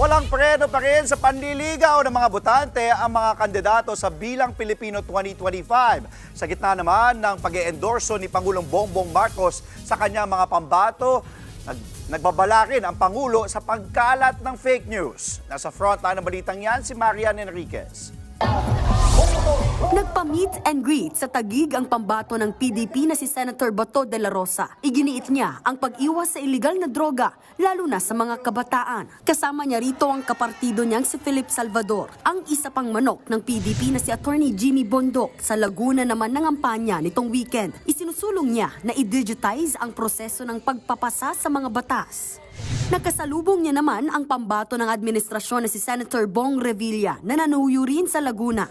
Walang preno pa rin sa panliligaw ng mga botante ang mga kandidato sa Bilang Pilipino 2025. Sa gitna naman ng pag endorso ni Pangulong Bongbong Marcos sa kanyang mga pambato, nag nagbabala rin ang Pangulo sa pagkalat ng fake news. Nasa frontline ng balitang yan si Marian Enriquez. Nagpa-meet and greet sa tagig ang pambato ng PDP na si Senator Bato de la Rosa. Iginiit niya ang pag-iwas sa iligal na droga, lalo na sa mga kabataan. Kasama niya rito ang kapartido niyang si Philip Salvador, ang isa pang manok ng PDP na si Attorney Jimmy Bondoc. Sa Laguna naman ng ampanya nitong weekend, isinusulong niya na i-digitize ang proseso ng pagpapasa sa mga batas. Nakasalubong niya naman ang pambato ng administrasyon na si Senator Bong Revilla na nanuyo rin sa Laguna.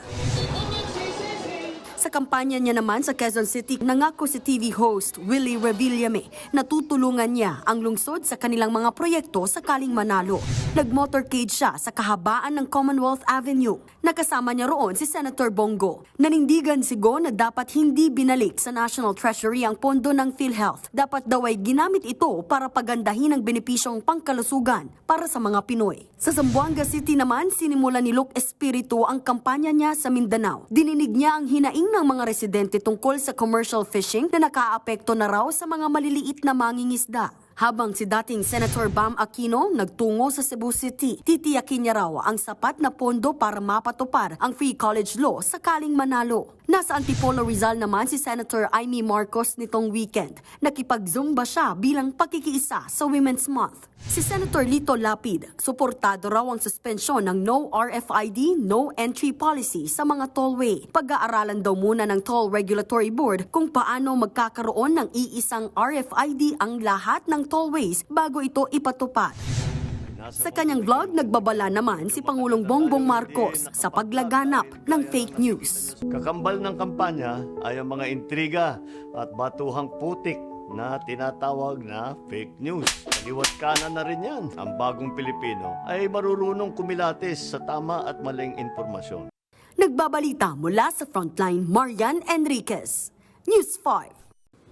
Sa kampanya niya naman sa Quezon City, nangako si TV host Willie Revillame na tutulungan niya ang lungsod sa kanilang mga proyekto sakaling manalo. Nag-motorcade siya sa kahabaan ng Commonwealth Avenue. Nakasama niya roon si Senator Bongo. Nanindigan si Go na dapat hindi binalik sa National Treasury ang pondo ng PhilHealth. Dapat daw ay ginamit ito para pagandahin ang benepisyong pangkalusugan para sa mga Pinoy. Sa Zamboanga City naman, sinimula ni Luke Espiritu ang kampanya niya sa Mindanao. Dininig niya ang hinaing ng mga residente tungkol sa commercial fishing na nakaapekto na raw sa mga maliliit na mangingisda. Habang si dating Senator Bam Aquino nagtungo sa Cebu City, titiyakin niya raw ang sapat na pondo para mapatupad ang free college law sakaling manalo. Nasa Antipolo Rizal naman si Senator Amy Marcos nitong weekend. Nakipag-zumba siya bilang pakikiisa sa Women's Month. Si Senator Lito Lapid, suportado raw ang suspensyon ng no RFID, no entry policy sa mga tollway. Pag-aaralan daw muna ng Toll Regulatory Board kung paano magkakaroon ng iisang RFID ang lahat ng tollways bago ito ipatupad. Sa kanyang vlog, nagbabala naman si Pangulong Bongbong Marcos sa paglaganap ng fake news. Kakambal ng kampanya ay ang mga intriga at batuhang putik na tinatawag na fake news. Kaliwat kanan na rin yan. Ang bagong Pilipino ay marurunong kumilatis sa tama at maling impormasyon. Nagbabalita mula sa frontline, Marian Enriquez. News 5.